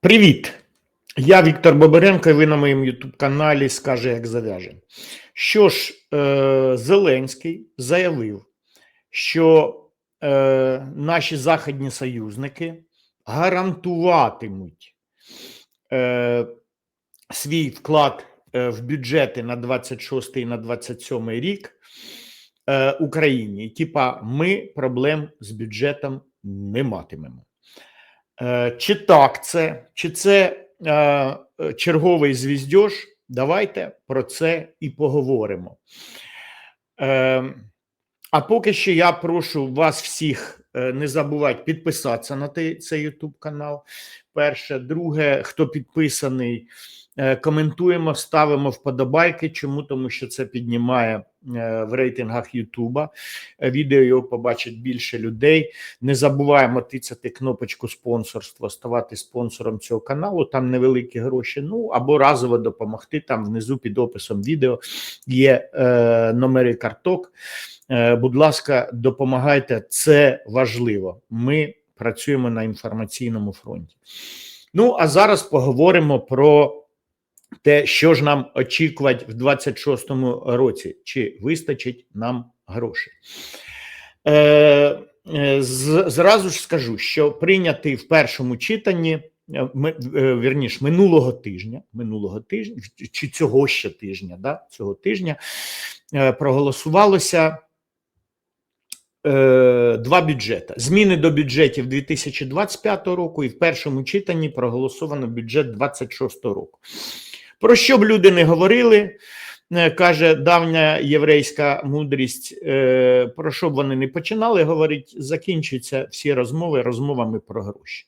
Привіт! Я Віктор Бобаренко, і ви на моєму YouTube каналі Скаже, як зав'яже. Що ж, е, Зеленський заявив, що е, наші західні союзники гарантуватимуть е, свій вклад е, в бюджети на 26 і на 27 рік е, Україні. Типа, ми проблем з бюджетом не матимемо. Е, Чи так це, чи це е, черговий звіздьош? Давайте про це і поговоримо. Е, а поки що я прошу вас всіх не забувати підписатися на цей YouTube канал. Перше, друге, хто підписаний, коментуємо, ставимо вподобайки. Чому? Тому що це піднімає е, в рейтингах Ютуба. Е, Відео його побачить більше людей. Не забуваємо тицяти кнопочку спонсорства, ставати спонсором цього каналу. Там невеликі гроші. Ну або разово допомогти. Там внизу під описом відео є е, номери карток. Е, будь ласка, допомагайте. Це важливо. Ми працюємо на інформаційному фронті. Ну а зараз поговоримо про те, що ж нам очікувати в 26-му році, чи вистачить нам грошей. Е, е, зразу ж скажу, що прийнятий в першому читанні, е, е, вірніш, минулого тижня, минулого тижня чи цього ще тижня, да, цього тижня проголосувалося два бюджети. Зміни до бюджетів 2025 року і в першому читанні проголосовано бюджет 26 року. Про що б люди не говорили, е, каже давня єврейська мудрість, е, про що б вони не починали говорити, закінчуються всі розмови розмовами про гроші.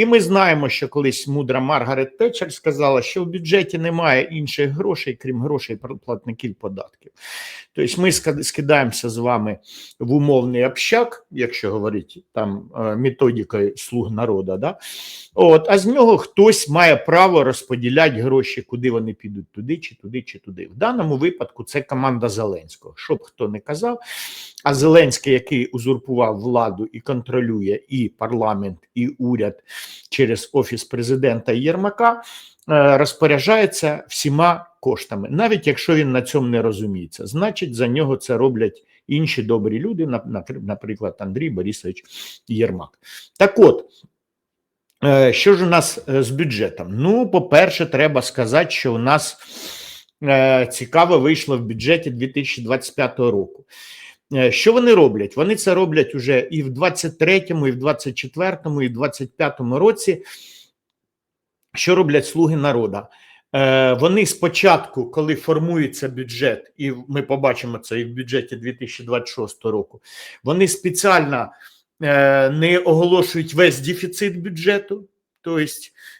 І ми знаємо, що колись мудра Маргарет Тетчер сказала, що в бюджеті немає інших грошей, крім грошей платників податків. Тобто ми скидаємося з вами в умовний общак, якщо говорити там е, методикою слуг народу, да? От, а з нього хтось має право розподіляти гроші, куди вони підуть, туди чи туди, чи туди. В даному випадку це команда Зеленського. Що б хто не казав, а Зеленський, який узурпував владу і контролює і парламент, і уряд через офіс президента Єрмака, е, розпоряджається всіма коштами, навіть якщо він на цьому не розуміється. Значить, за нього це роблять інші добрі люди, на- на- наприклад, Андрій Борисович Єрмак. Так от. Е, Що ж у нас е, з бюджетом? Ну, по-перше, треба сказати, що у нас цікаво вийшло в бюджеті 2025 року. Е, Що вони роблять? Вони це роблять уже і в 23-му, і в 24-му, і в 25-му році. Що роблять слуги народу? Е, Вони спочатку, коли формується бюджет, і ми побачимо це і в бюджеті 2026 року, вони спеціально е, не оголошують весь дефіцит бюджету, тобто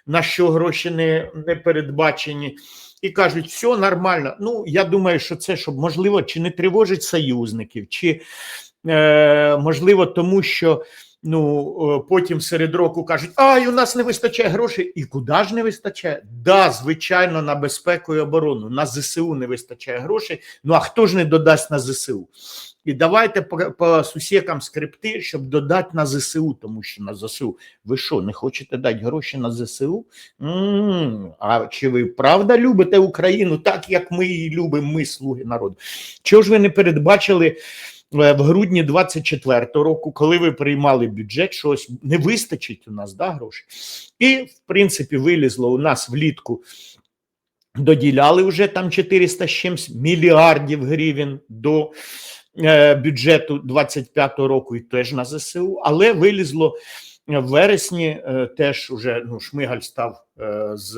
на що гроші не, не передбачені, і кажуть, все нормально. Ну, я думаю, що це щоб можливо чи не тривожить союзників, чи е, можливо, тому що. Ну, потім серед року кажуть, ай, у нас не вистачає грошей. І куди ж не вистачає? Да, звичайно, на безпеку і оборону. На ЗСУ не вистачає грошей. Ну а хто ж не додасть на ЗСУ? І давайте по, по сусікам скрипти, щоб додати на ЗСУ, тому що на ЗСУ. Ви що, не хочете дати гроші на ЗСУ? м а чи ви правда любите Україну так, як ми її любимо, ми, слуги народу? Чого ж ви не передбачили? е, В грудні 24-го року, коли ви приймали бюджет, щось не вистачить у нас да, грошей. І, в принципі, вилізло у нас влітку доділяли вже там 400 з чимсь мільярдів гривень до бюджету 25-го року і теж на ЗСУ, але вилізло в вересні е, теж уже ну, Шмигаль став е, з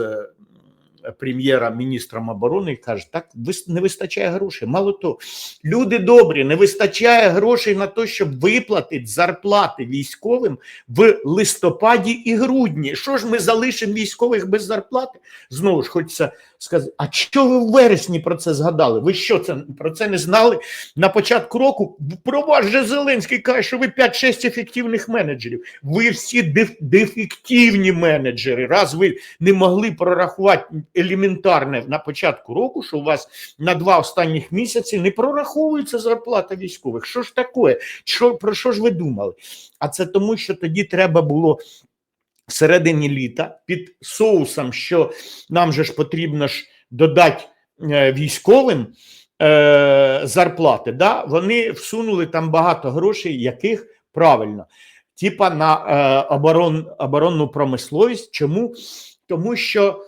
е, прем'єра-міністром оборони і каже: так не вистачає грошей. Мало того, люди добрі, не вистачає грошей на те, щоб виплатити зарплати військовим в листопаді і грудні. Що ж ми залишимо військових без зарплати? Знову ж хочеться сказати, а що ви в вересні про це згадали? Ви що це про це не знали? На початку року про вас же Зеленський каже, що ви 5-6 ефективних менеджерів. Ви всі деф- дефективні менеджери. Раз ви не могли прорахувати елементарне на початку року, що у вас на два останніх місяці не прораховується зарплата військових. Що ж таке? Що, про що ж ви думали? А це тому, що тоді треба було середині літа під соусом, що нам же ж потрібно ж додати е, військовим е, зарплати, да, вони всунули там багато грошей, яких правильно, типа на е, оборон, оборонну промисловість. Чому? Тому що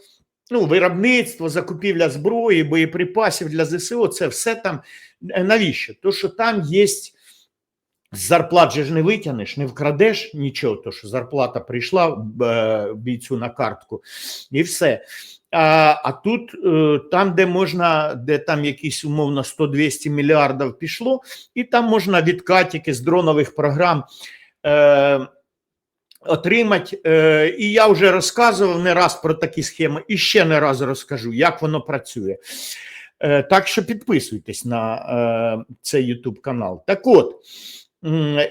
ну, виробництво, закупівля зброї, боєприпасів для ЗСУ це все там. Е, Навіщо? То, що там є з зарплат же ж не витягнеш, не вкрадеш нічого, то що зарплата прийшла е, бійцю на картку, і все. А, а тут е, там, де можна, де там якісь умовно 100-200 мільярдів пішло, і там можна відкатики з дронових програм е, отримати. Е, і я вже розказував не раз про такі схеми, і ще не раз розкажу, як воно працює. Е, так що підписуйтесь на е, цей YouTube канал. Так от,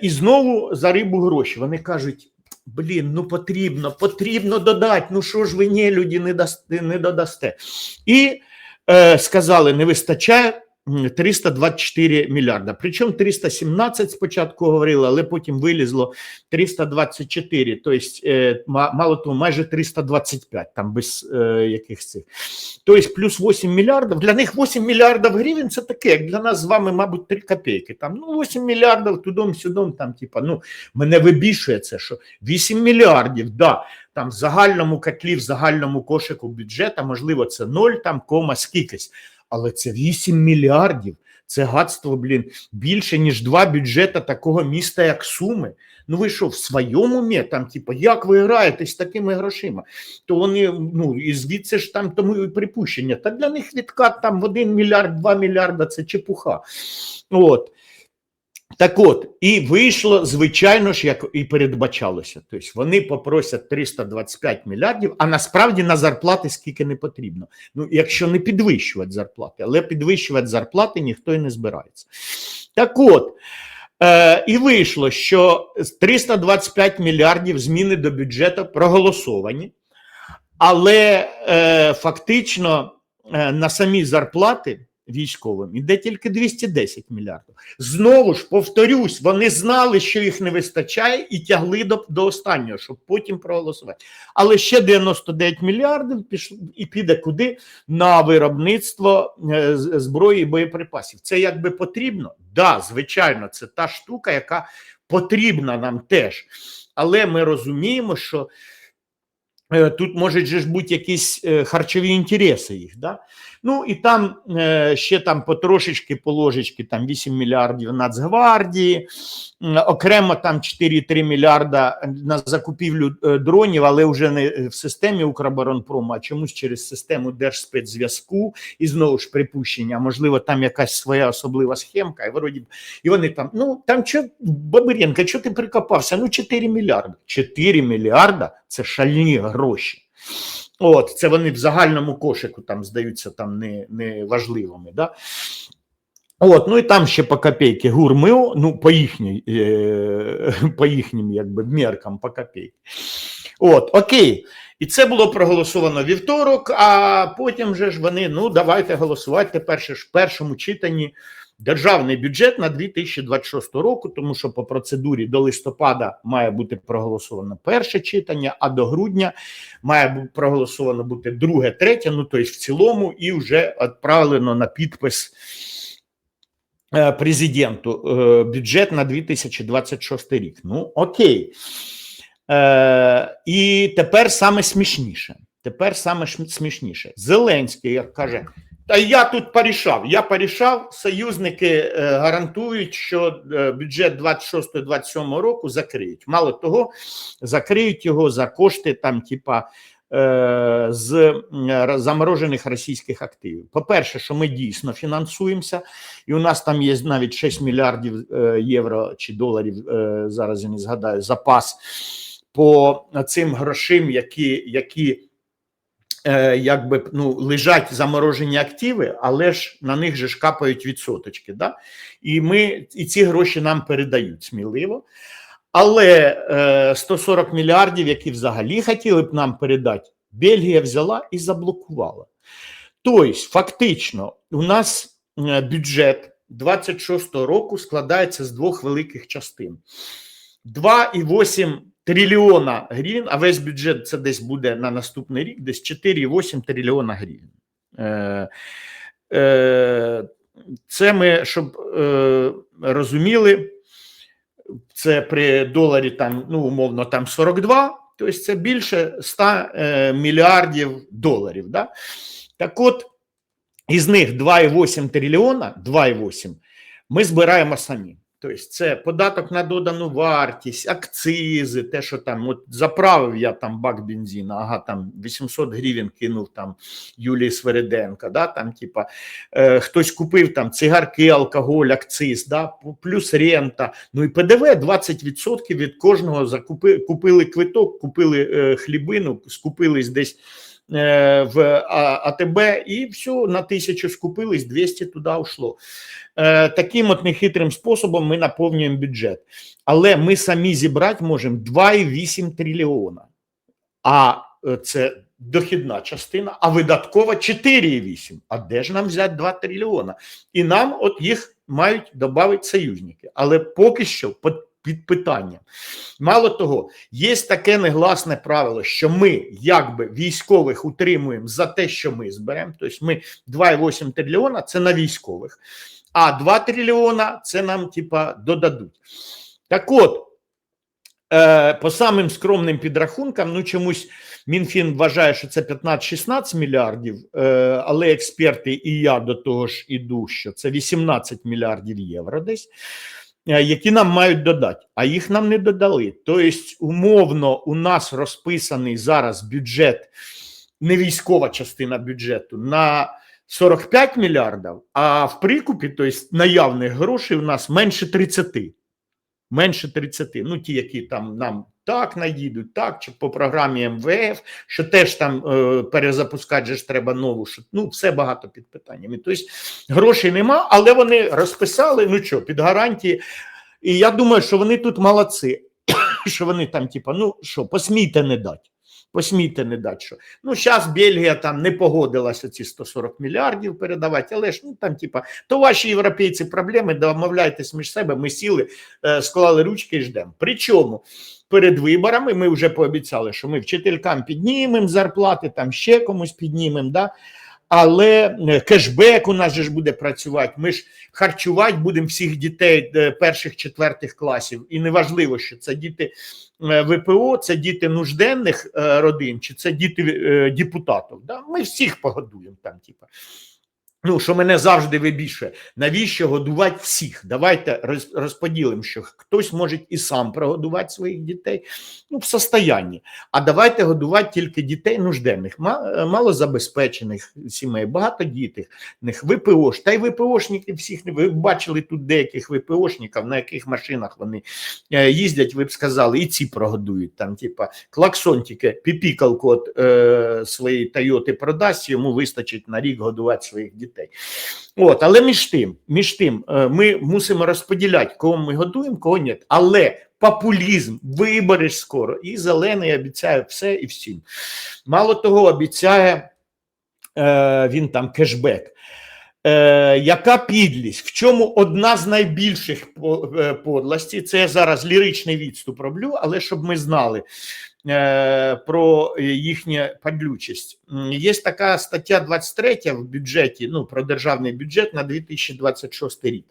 і знову за рибу гроші. Вони кажуть. Блін, ну потрібно, потрібно додати. Ну що ж ви ні, люди не дасте, не додасте. І е, сказали, не вистачає 324 мільярда. Причому 317 спочатку говорили, але потім вилізло 324, тобто, е, мало того, майже 325, там без е, якихось цих. Тобто плюс 8 мільярдів. Для них 8 мільярдів гривень це таке, як для нас з вами, мабуть, 3 копійки. Там, ну, 8 мільярдів тудом-сюдом, там, типа, ну, мене вибішує це, що 8 мільярдів, да, там в загальному котлі, в загальному кошику бюджету, можливо, це 0, там, кома, скількись, але це 8 мільярдів. Це гадство, блін, більше, ніж два бюджета такого міста, як Суми. Ну ви що, в своєму мі, там, типу, як ви граєте з такими грошима? То вони, ну, і звідси ж там тому і припущення. Та для них відкат там в 1 мільярд, 2 мільярда це чепуха. От. Так от, і вийшло, звичайно ж, як і передбачалося. Тобто вони попросять 325 мільярдів, а насправді на зарплати скільки не потрібно. Ну, якщо не підвищувати зарплати, але підвищувати зарплати ніхто і не збирається. Так от, е, і вийшло, що 325 мільярдів зміни до бюджету проголосовані, але е, фактично е, на самі зарплати військовим іде тільки 210 мільярдів. Знову ж повторюсь, вони знали, що їх не вистачає, і тягли до, до останнього, щоб потім проголосувати. Але ще 99 мільярдів пішло і піде куди на виробництво е, зброї і боєприпасів. Це якби потрібно? Да, звичайно, це та штука, яка потрібна нам теж. Але ми розуміємо, що е, тут можуть ж бути якісь е, харчові інтереси їх. Да? Ну і там е, ще там потрошечки по ложечки, там 8 мільярдів Нацгвардії, окремо там 4,3 мільярда на закупівлю е, дронів, але вже не в системі Укроборонпрому, а чомусь через систему Держспецзв'язку. І знову ж припущення, можливо, там якась своя особлива схемка, і вроді і вони там, ну там що, Бабиренко, що ти прикопався? Ну 4 мільярди. 4 мільярда це шальні гроші. От, це вони в загальному кошику там здаються там не, не важливими. Да? От, ну і там ще по копійки гурмио, ну по їхній, е, по їхнім якби меркам по копійки. От, окей. І це було проголосовано вівторок, а потім же ж вони, ну давайте голосувати тепер ж в першому читанні державний бюджет на 2026 року, тому що по процедурі до листопада має бути проголосовано перше читання, а до грудня має бу- проголосовано бути друге, третє, ну тобто в цілому, і вже відправлено на підпис е, президенту е, бюджет на 2026 рік. Ну, окей. Е, і тепер саме смішніше. Тепер саме смішніше. Зеленський як каже: Та я тут порішав. Я порішав. Союзники е, гарантують, що е, бюджет 26-27 року закриють. Мало того, закриють його за кошти там, типа. З заморожених російських активів. По-перше, що ми дійсно фінансуємося, і у нас там є навіть 6 мільярдів євро чи доларів, зараз я не згадаю, запас по цим грошим, які, які е, якби ну, лежать заморожені активи, але ж на них же ж капають відсоточки. Да? І ми і ці гроші нам передають сміливо. Але е, 140 мільярдів, які взагалі хотіли б нам передати, Бельгія взяла і заблокувала. Тобто, фактично, у нас е, бюджет 26-го року складається з двох великих частин: 2,8 трильйона гривень, а весь бюджет це десь буде на наступний рік, десь 4,8 трильйона гривень. Е, е, це ми, щоб е, розуміли, це при доларі там, ну, умовно, там 42, тобто це більше 100 е, мільярдів доларів. Да? Так от, із них 2,8 трильйона, 2,8 ми збираємо самі. Тобто це податок на додану вартість, акцизи, те, що там от заправив я там бак бензина, ага, там 800 гривень кинув там Юлії Свериденко, да, там, типа, е, хтось купив там цигарки, алкоголь, акциз, да, плюс рента, ну і ПДВ 20% від кожного закупи, купили квиток, купили е, хлібину, скупились десь в АТБ і все, на тисячу скупились, 200 туди ушло. Е, таким от нехитрим способом ми наповнюємо бюджет. Але ми самі зібрати можемо 2,8 трильйона. А е, це дохідна частина, а видаткова 4,8. А де ж нам взяти 2 трильйона? І нам от їх мають додати союзники. Але поки що під- питанням. Мало того, є таке негласне правило, що ми якби військових утримуємо за те, що ми зберемо. Тобто ми 2,8 трильйона це на військових, а 2 трильйона це нам типа додадуть. Так от, е, по самим скромним підрахункам, ну чомусь Мінфін вважає, що це 15-16 мільярдів, е, але експерти і я до того ж іду, що це 18 мільярдів євро десь. Е, Які нам мають додати, а їх нам не додали. Тобто, умовно, у нас розписаний зараз бюджет, не військова частина бюджету на 45 мільярдів, а в прикупі, тобто наявних грошей, у нас менше 30. Менше 30. Ну, ті, які там нам так наїдуть, так, чи по програмі МВФ, що теж там е, перезапускати же ж треба нову, що ну, все багато під питаннями. Тобто грошей нема, але вони розписали, ну що, під гарантії. І я думаю, що вони тут молодці, що вони там, типа, ну що, посмійте не дати. Посмійте не дати що. Ну, зараз Бельгія там не погодилася ці 140 мільярдів передавати, але ж ну там, типа, то ваші європейці проблеми, домовляйтесь між себе, ми сіли, е, склали ручки і ждемо. Причому перед виборами ми вже пообіцяли, що ми вчителькам піднімемо зарплати, там ще комусь піднімемо. Да? Але е, кешбек у нас же ж буде працювати. Ми ж харчувати будемо всіх дітей е, перших четвертих класів. І неважливо, що це діти е, ВПО, це діти нужденних родин, чи це діти депутатів. Да? Ми всіх погодуємо там, типа. Ну, що мене завжди вибільшує, навіщо годувати всіх? Давайте роз- розподілимо, що хтось може і сам прогодувати своїх дітей, ну, в состоянні. А давайте годувати тільки дітей нужденних, малозабезпечених сімей, багатодітних, ВПОш. Та й ВПОшники всіх не ви бачили тут деяких ВПОшників, на яких машинах вони е, їздять, ви б сказали, і ці прогодують. Там, типа, клаксон тільки піпікалку от е, своєї Тойоти продасть, йому вистачить на рік годувати своїх дітей. От, але між тим, між тим, е, ми мусимо розподіляти, кого ми годуємо, кого ні. Але популізм, вибори скоро, і зелений обіцяє все і всім. Мало того, обіцяє е, він там кешбек. Е, яка підлість? В чому одна з найбільших е, подлостей? Це я зараз ліричний відступ роблю, але щоб ми знали про їхню падлючість. Є така стаття 23 в бюджеті, ну про державний бюджет на 2026 рік.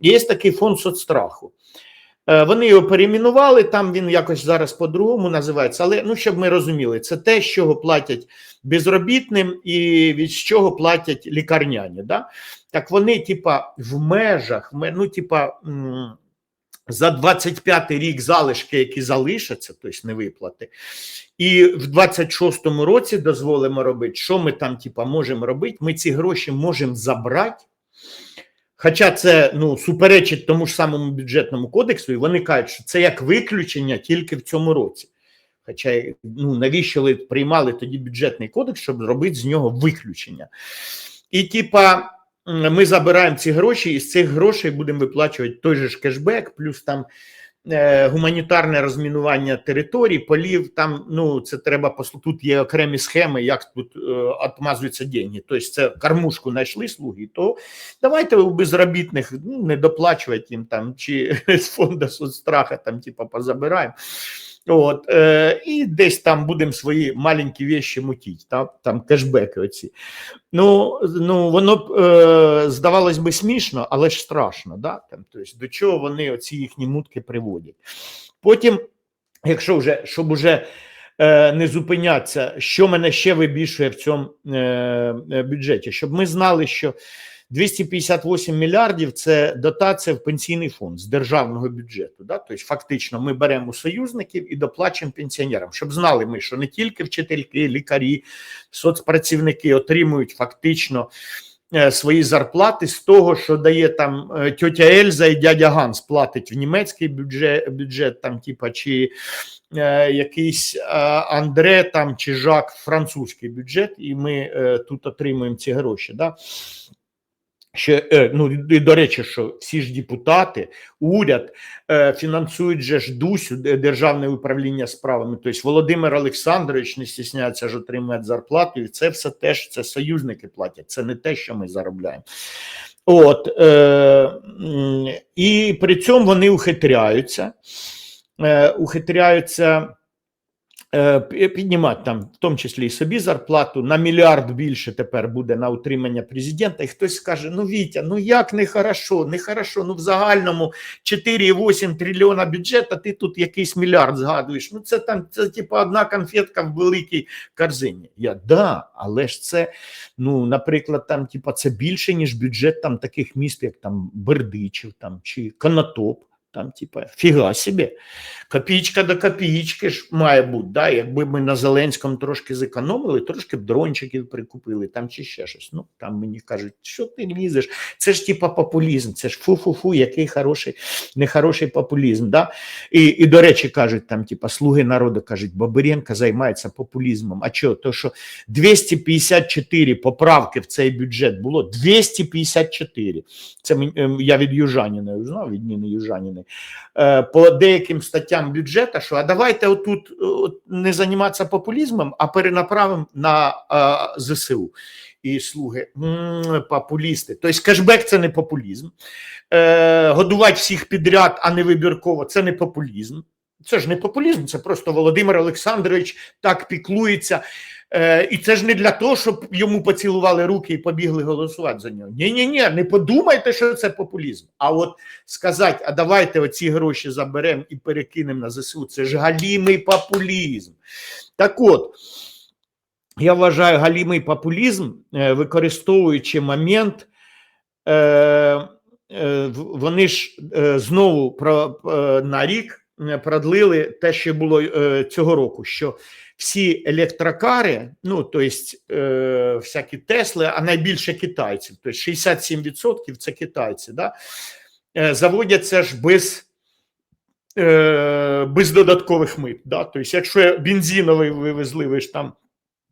Є такий фонд соцстраху. Е, Вони його перейменували, там він якось зараз по-другому називається. Але ну, щоб ми розуміли, це те, з чого платять безробітним і від чого платять лікарняні. Да? Так вони, типа, в межах, ну, типа, за 25 рік залишки, які залишаться, тобто не виплати, і в 26-му році дозволимо робити, що ми там, типа, можемо робити. Ми ці гроші можемо забрати. Хоча це ну, суперечить тому ж самому бюджетному кодексу, і вони кажуть, що це як виключення тільки в цьому році. Хоча ну, навіщо приймали тоді бюджетний кодекс, щоб зробити з нього виключення? І типа ми забираємо ці гроші, і з цих грошей будемо виплачувати той же ж кешбек, плюс там е, гуманітарне розмінування територій, полів. Там ну це треба Тут є окремі схеми, як тут е, отмазуються деньги. Тобто, це кормушку знайшли слуги, то давайте у безробітних ну, не доплачувати їм там, чи з фонду соцстраха там, типа, позабираємо. От, е, і десь там будемо свої маленькі вещі мутіть, там, там кешбеки оці. Ну, ну воно б е, здавалось би смішно, але ж страшно. Да? Там, тобто, до чого вони оці їхні мутки приводять. Потім, якщо вже, щоб уже е, не зупинятися, що мене ще вибільшує в цьому е, е, бюджеті, щоб ми знали, що 258 мільярдів це дотація в пенсійний фонд з державного бюджету. Да? Тобто, фактично, ми беремо союзників і доплачуємо пенсіонерам, щоб знали ми, що не тільки вчительки, лікарі, соцпрацівники отримують фактично е, свої зарплати з того, що дає там е, тьотя Ельза і дядя Ганс платить в німецький бюджет, бюджет там, типа, чи е, якийсь е, Андре там чи Жак французький бюджет, і ми е, тут отримуємо ці гроші. Да? Ще, ну, і до речі, що всі ж депутати, уряд е, фінансують же ж ДУСю, Державне управління справами. Тобто Володимир Олександрович не стісняється ж отримати зарплату, і це все теж це союзники платять. Це не те, що ми заробляємо. От, е, і при цьому вони ухитряються, е, ухитряються піднімати там, в тому числі і собі зарплату на мільярд більше тепер буде на утримання президента. І хтось скаже: ну Вітя, ну як не хорошо, не хорошо. Ну в загальному 4,8 трильйона бюджету, ти тут якийсь мільярд згадуєш. Ну це там це типу одна конфетка в великій корзині. Я да, але ж це, ну, наприклад, там, типу, це більше, ніж бюджет там таких міст, як там Бердичів там чи Конотоп. Там, типа, фіга собі. Копійка до копійки ж має бути. Да? Якби ми на Зеленському трошки зекономили, трошки б дрончиків прикупили там чи ще щось. Ну там мені кажуть, що ти лізеш? Це ж типа популізм, це ж фу-фу-фу, який хороший, нехороший популізм. Да? І, і до речі, кажуть, там, типа, слуги народу кажуть, Бабиренко займається популізмом. А чого? То що 254 поправки в цей бюджет було 254. Це ем, я від Южаніної узнав, від Ніни Южаніної. Е, По деяким статтям бюджету, що а давайте отут е, не займатися популізмом, а перенаправимо на е, ЗСУ. І слуги, популісти. Тобто кешбек це не популізм. Годувати всіх підряд, а не вибірково, це не популізм. Це ж не популізм, це просто Володимир Олександрович так піклується. Е, і це ж не для того, щоб йому поцілували руки і побігли голосувати за нього. Ні, ні, ні, не подумайте, що це популізм. А от сказати, а давайте оці гроші заберемо і перекинемо на ЗСУ, це ж галімий популізм. Так от, я вважаю галімий популізм, е, використовуючи момент. Е, вони ж знову про, на рік продлили те, що було е, цього року, що всі електрокари, ну тобто е, всякі Тесли, а найбільше китайців, тобто 67% це китайці, да? е, заводяться ж без. е, Без додаткових мит. Да? Тобто, якщо бензиновий вивезли, ви ж там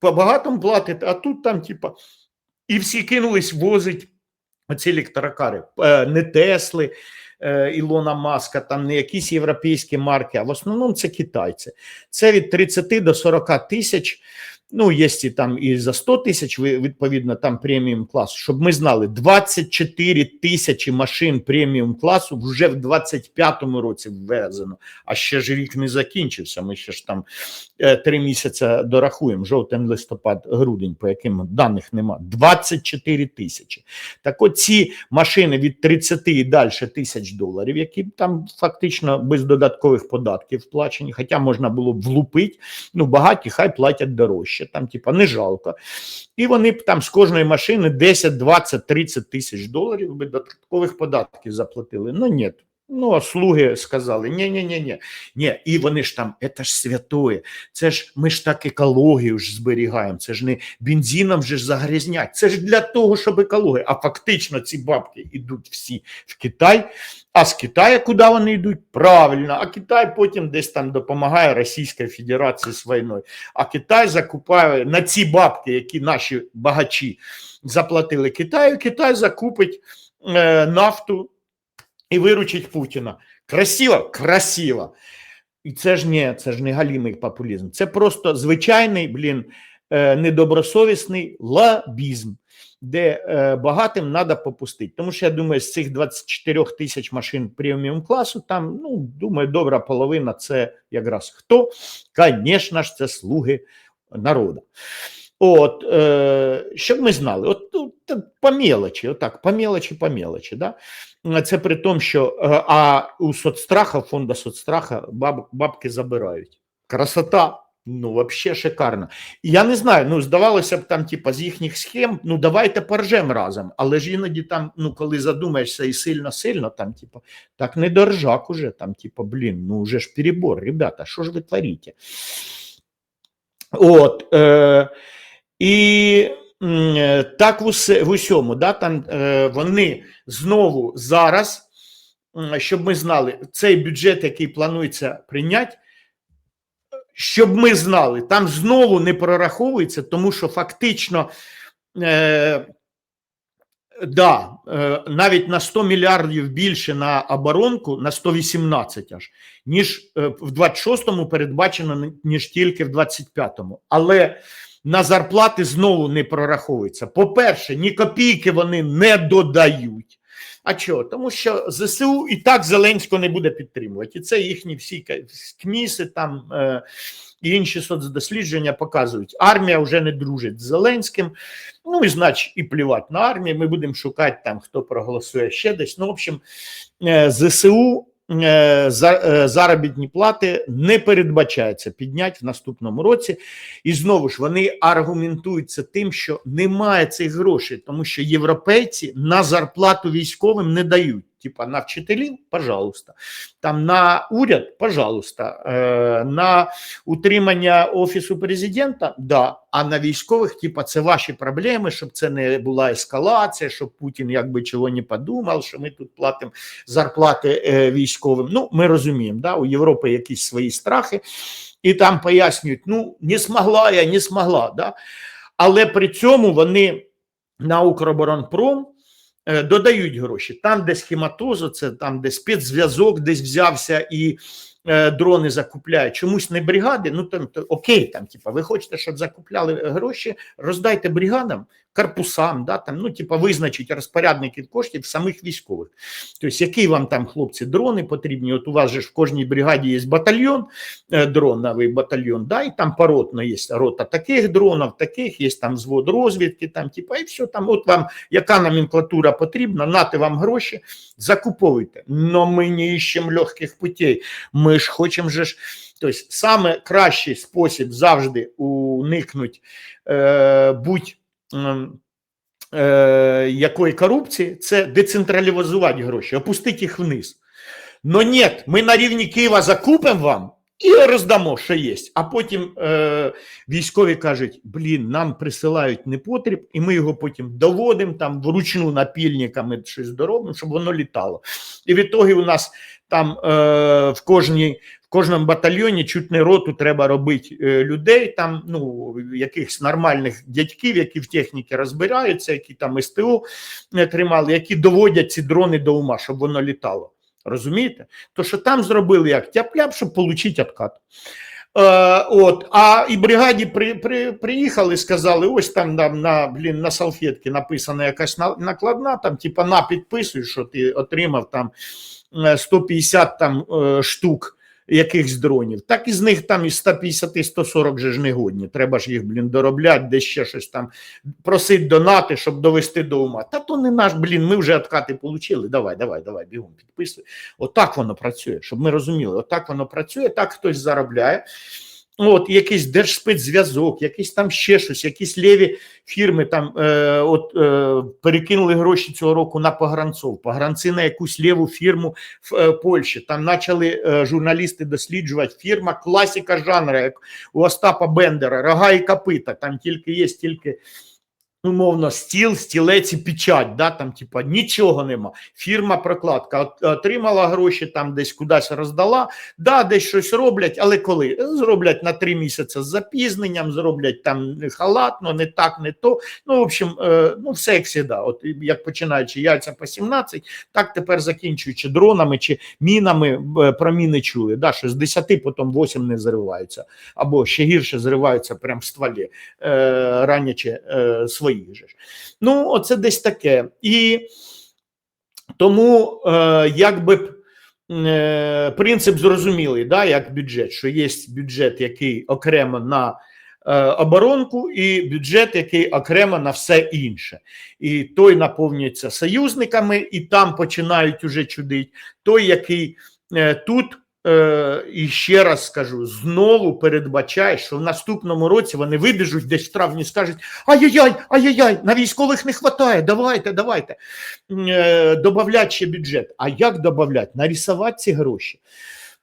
по багатому платите, а тут там, типа, і всі кинулись возить оці електрокари, Е, не Тесли, е, Ілона Маска, там не якісь європейські марки, а в основному це китайці. Це від 30 до 40 тисяч. Ну, і там і за 100 тисяч, відповідно, там преміум класу, щоб ми знали, 24 тисячі машин преміум класу вже в 25-му році ввезено, а ще ж рік не закінчився. Ми ще ж там е, три місяці дорахуємо, жовтень, листопад, грудень, по яким даних нема. 24 тисячі. Так от ці машини від 30 і далі тисяч доларів, які там фактично без додаткових податків вплачені, хоча можна було б влупити, ну багаті хай платять дорожче, там типа не жалко. І вони б там з кожної машини 10, 20, 30 тисяч доларів би додаткових податків заплатили. Ну ні. Ну, а слуги сказали: ні, ні, ні, ні. Ні, і вони ж там, це ж святое, це ж ми ж так екологію ж зберігаємо, це ж не бензином же ж загрязнять. Це ж для того, щоб екологія. А фактично ці бабки йдуть всі в Китай. А з Китаю куди вони йдуть? Правильно, а Китай потім десь там допомагає Російській Федерації з війною. А Китай закупає на ці бабки, які наші багачі заплатили Китаю. Китай закупить е, нафту і виручить Путіна. Красиво? Красиво. І це ж не, це ж не галімий популізм. Це просто звичайний, блін, е, недобросовісний лобізм. де е, багатим треба попустити. Тому що я думаю, з цих 24 тисяч машин преміум класу, там, ну, думаю, добра половина це якраз хто? Звісно ж, це слуги народу. От, е, щоб ми знали, от ну, та по мелочі, отак, по мелочі, по мелочі. Да? Це при тому, що е, а у соцстраха, фонду соцстраха баб, бабки забирають. Красота. Ну, вообще шикарно. Я не знаю, ну здавалося б, там, типа, з їхніх схем, ну давайте поржем разом. Але ж іноді там, ну, коли задумаєшся і сильно-сильно, там, типа, так не до ржак уже, там, типа, блін, ну вже ж перебор, ребята, що ж ви творите? От, е, і так в, усе, в усьому, да, там е, вони знову зараз, щоб ми знали, цей бюджет, який планується прийняти, щоб ми знали, там знову не прораховується, тому що фактично, е, да, е, навіть на 100 мільярдів більше на оборонку, на 118 аж, ніж е, в 26-му передбачено, ніж тільки в 25-му. Але на зарплати знову не прораховується. По-перше, ні копійки вони не додають. А чого? Тому що ЗСУ і так Зеленського не буде підтримувати. І це їхні всі КМІСи там е, і інші соцдослідження показують. Армія вже не дружить з Зеленським. Ну і значить, і плівати на армію. Ми будемо шукати там, хто проголосує ще десь. Ну, в общем, е, ЗСУ заробітні плати не передбачається підняти в наступному році. І знову ж вони аргументуються тим, що немає цих грошей, тому що європейці на зарплату військовим не дають. Типа на вчителів, пожалуйста, там на уряд, пожалуйста, е, на утримання офісу президента, да. А на військових, типа, це ваші проблеми, щоб це не була ескалація, щоб Путін якби чого не подумав, що ми тут платимо зарплати е, військовим. Ну, ми розуміємо, да, у Європи якісь свої страхи, і там пояснюють: ну, не змогла я, не змогла. Да? Але при цьому вони на Укроборонпром додають гроші. Там, де схематозу, це там, де спецзв'язок десь взявся і е, дрони закупляють. Чомусь не бригади. Ну там то, окей, там, типа, ви хочете, щоб закупляли гроші, роздайте бригадам, корпусам, да, там, ну, типа, визначить розпорядників коштів самих військових. Тобто, які вам там хлопці дрони потрібні? От у вас же в кожній бригаді є батальйон, е, дроновий батальйон, да, і там поротно є рота таких дронів, таких, є там взвод розвідки, там, типа, і все там, от вам яка номенклатура потрібна, нати вам гроші, закуповуйте. Но ми не іщемо легких путей. Ми ж хочемо же ж. Тобто, саме спосіб завжди уникнути е, будь е, якої корупції, це децентралізувати гроші, опустити їх вниз. Но нет, ми на рівні Києва закупимо вам і роздамо, що є. А потім е, військові кажуть: блін, нам присилають непотріб, і ми його потім доводимо там вручну напільниками щось доробимо, щоб воно літало. І в ітогі у нас там е, в кожній. В кожному батальйоні чуть не роту треба робити е, людей, там ну якихось нормальних дядьків, які в техніці розбираються, які там СТО тримали, які доводять ці дрони до ума, щоб воно літало. Розумієте? То що там зробили як тяп-ляп, щоб отримати откат. Е, от, а і бригаді при, при, приїхали, сказали: ось там на, на, блін, на салфетці написана якась накладна, там, типа, на підписуй, що ти отримав там е, 150 там, е, штук якихось дронів. Так із них там із 150-140 же ж не годні. Треба ж їх, блін, доробляти, де ще щось там просить донати, щоб довести до ума. Та то не наш, блін, ми вже откати отримали. Давай, давай, давай, бігом підписуй. Отак воно працює, щоб ми розуміли. Отак воно працює, так хтось заробляє. От якийсь держспецзв'язок, якийсь там ще щось, якісь ліві фірми там е, от е, перекинули гроші цього року на погранцов, погранці на якусь ліву фірму в е, Польщі. Там почали е, журналісти досліджувати фірма класіка жанру, як у Остапа Бендера, рога і копита. Там тільки є тільки умовно стіл, стілець і печать. Да? Там, типа, нічого нема. Фірма прокладка отримала гроші, там десь кудись роздала. Да, десь щось роблять, але коли зроблять на три місяці з запізненням, зроблять там халатно, не так, не то. Ну, в общем, е, ну все як завжди. От як починаючи яйця по 17, так тепер закінчуючи дронами чи мінами, про міни чули. Да, що з 10 потім 8 не зриваються, або ще гірше зриваються прямо в стволі, е, ранячи е, свої. Своїх. Ну, оце десь таке. І тому, е, якби е, принцип зрозумілий, да, як бюджет, що є бюджет, який окремо на е, оборонку, і бюджет, який окремо на все інше. І той наповнюється союзниками, і там починають уже чудить. Той, який е, тут. Е, ще раз скажу: знову передбачає, що в наступному році вони вибіжуть десь в травні, скажуть: ай-яй-яй, ай-яй-яй, на військових не вистачає, давайте, давайте. Е, добавлять ще бюджет. А як додавати? Нарісувати ці гроші.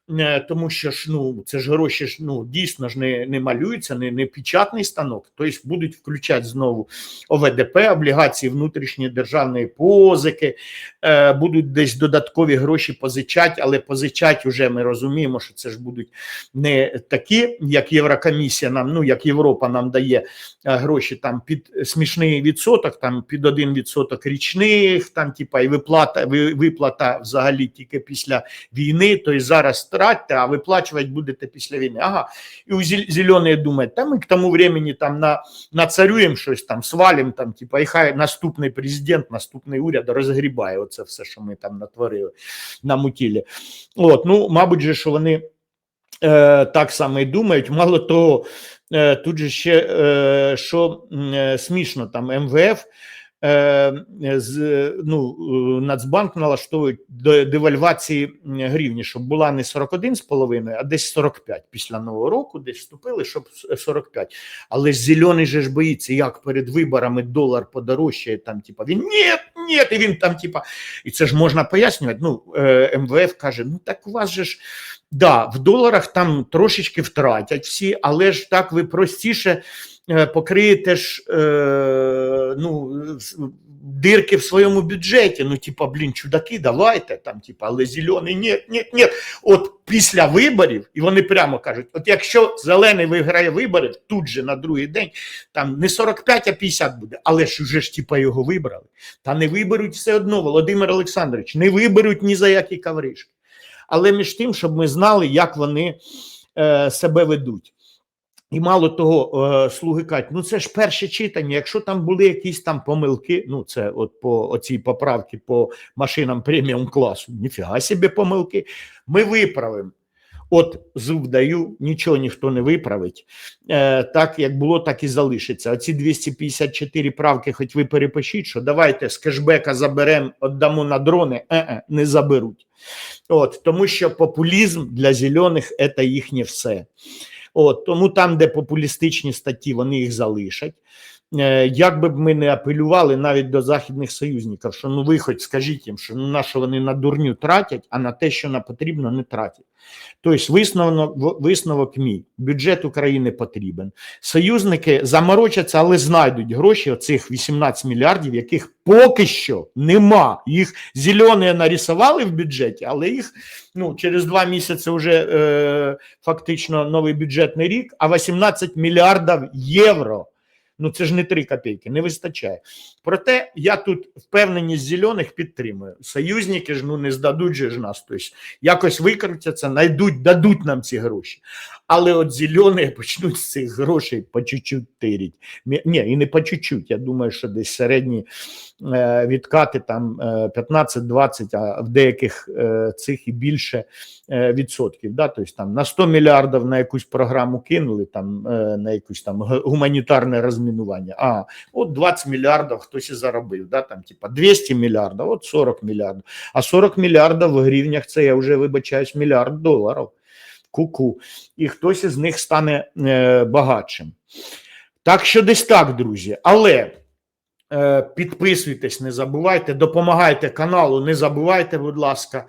Е, Тому що ж ну це ж гроші ж ну дійсно ж не, не малюються, не, не печатний станок. Тобто будуть включати знову ОВДП, облігації внутрішньої державної позики, е, будуть десь додаткові гроші позичати, але позичать уже ми розуміємо, що це ж будуть не такі, як Єврокомісія нам, ну як Європа нам дає е, гроші там під смішний відсоток, там під один відсоток річних, там типа і виплата, виплата взагалі тільки після війни, то і зараз тратьте, а виплачувати будете після війни. Ага. І у зел- зелені думають, та ми к тому времени там на, нацарюємо щось там, свалим там, типа, і хай наступний президент, наступний уряд розгрібає оце все, що ми там натворили, намутілі. От, ну, мабуть же, що вони е, так само і думають. Мало того, е, тут же ще е, що е, смішно, там МВФ. Е, З, ну, Нацбанк налаштовують до девальвації гривні, щоб була не 41,5, а десь 45 після Нового року, десь вступили, щоб с- 45. Але ж зелений же ж боїться, як перед виборами долар подорожчає, там, типа, він ні, ні, і він там, типа, і це ж можна пояснювати. Ну, е, МВФ каже: ну так у вас же ж. Да, в доларах там трошечки втратять всі, але ж так ви простіше е, покриєте ж е, ну, дирки в своєму бюджеті. Ну, типа, блін, чудаки, давайте там, типа, але зелений, ні, ні, ні. От після виборів, і вони прямо кажуть: от якщо зелений виграє вибори, тут же на другий день там не 45, а 50 буде, але ж уже ж типа його вибрали. Та не виберуть все одно, Володимир Олександрович, не виберуть ні за які кавришки. Але між тим, щоб ми знали, як вони е, себе ведуть. І мало того, е, слуги кажуть, ну це ж перше читання. Якщо там були якісь там помилки, ну це от по оцій поправці по машинам преміум класу, ніфіга собі помилки, ми виправимо. От зуб даю, нічого ніхто не виправить. Е, так як було, так і залишиться. Оці 254 правки, хоч ви перепишіть, що давайте з кешбека заберемо, віддамо на дрони, е-е, не заберуть. От, тому що популізм для зелених це їхнє все. От, тому там, де популістичні статті, вони їх залишать. Е, Як би ми не апелювали навіть до західних союзників, що ну ви хоч скажіть їм, що ну на що вони на дурню тратять, а на те, що на потрібно, не тратять. Тобто, висновок, висновок мій: бюджет України потрібен. Союзники заморочаться, але знайдуть гроші, оцих 18 мільярдів, яких поки що нема. Їх зелені нарисували в бюджеті, але їх ну, через два місяці вже е, фактично новий бюджетний рік, а 18 мільярдів євро. Ну це ж не 3 копійки, не вистачає. Проте я тут впевненість зелених підтримую. Союзники ж ну не здадуть же ж нас. Тобто якось викрутяться, найдуть, дадуть нам ці гроші. Але от зелені почнуть з цих грошей по чуть-чуть тиріть. Ні, і не по чуть-чуть. Я думаю, що десь середні е, відкати там е, 15-20, а в деяких е, цих і більше е, відсотків. Да? Тобто там на 100 мільярдів на якусь програму кинули, там е, на якусь там гуманітарне розмінування. А от 20 мільярдів хтось і заробив. Да? Там, типа 200 мільярдів, от 40 мільярдів. А 40 мільярдів в гривнях це я вже вибачаюсь мільярд доларів. Ку-ку. І хтось із них стане е, багатшим. Так що десь так, друзі. Але е, підписуйтесь, не забувайте, допомагайте каналу, не забувайте, будь ласка,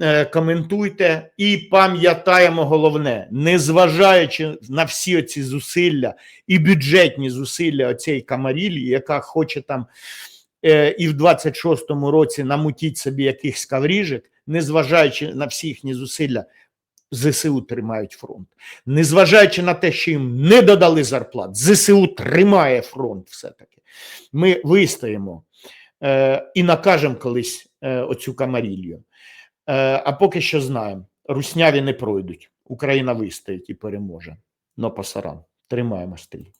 е, коментуйте і пам'ятаємо головне, незважаючи на всі ці зусилля і бюджетні зусилля оцієї камарілії, яка хоче там е, і в 26-му році намутіть собі якихось кавріжок, незважаючи на всі їхні зусилля, ЗСУ тримають фронт. Незважаючи на те, що їм не додали зарплат, ЗСУ тримає фронт все-таки. Ми вистоїмо е, і накажемо колись е, оцю камарілью. Е, а поки що знаємо, русняві не пройдуть. Україна вистоїть і переможе. Но пасаран. Тримаємо стрій.